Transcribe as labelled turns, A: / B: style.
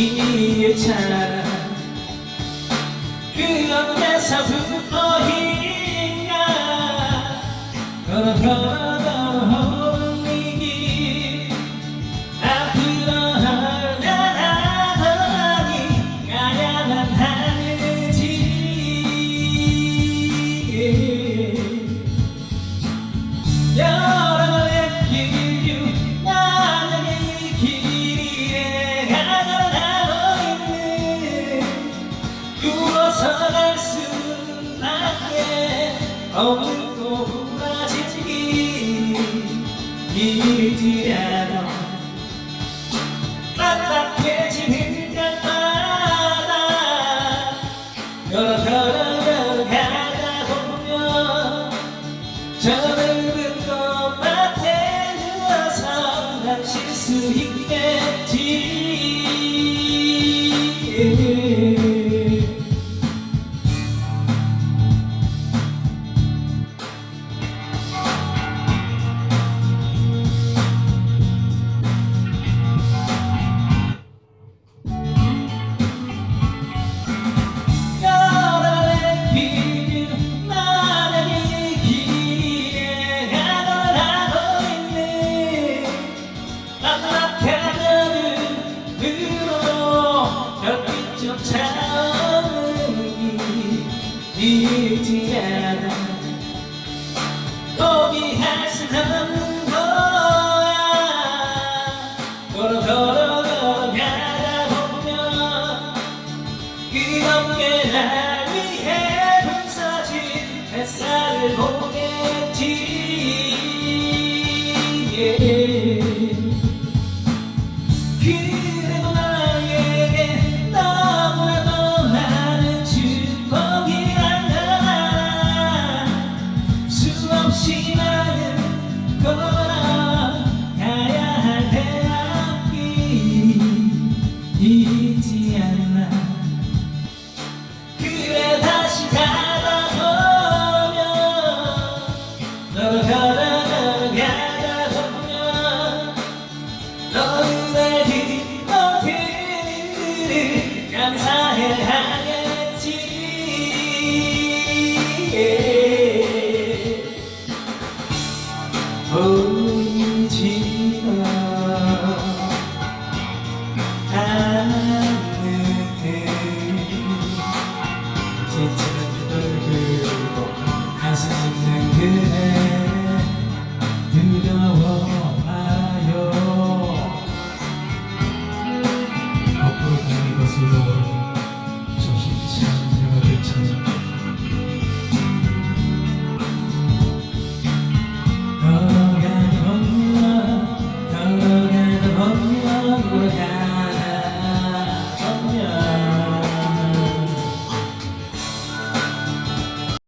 A: 이유처럼 그 어디서부터인가. 걸어 걸 없는 꼬부라지기 일지라도. 딱딱해지는 것마다 걸어 걸어 걸어 가다 보면 저 넓은 꽃밭에 누워서 난쉴수 있겠지 이지 않아 포기할 수 없는 거야. 걸어 걸어 걸어가다 보면 그놈께 날 위해 부서진 햇살을 보겠지 보이지 않아 Abraham.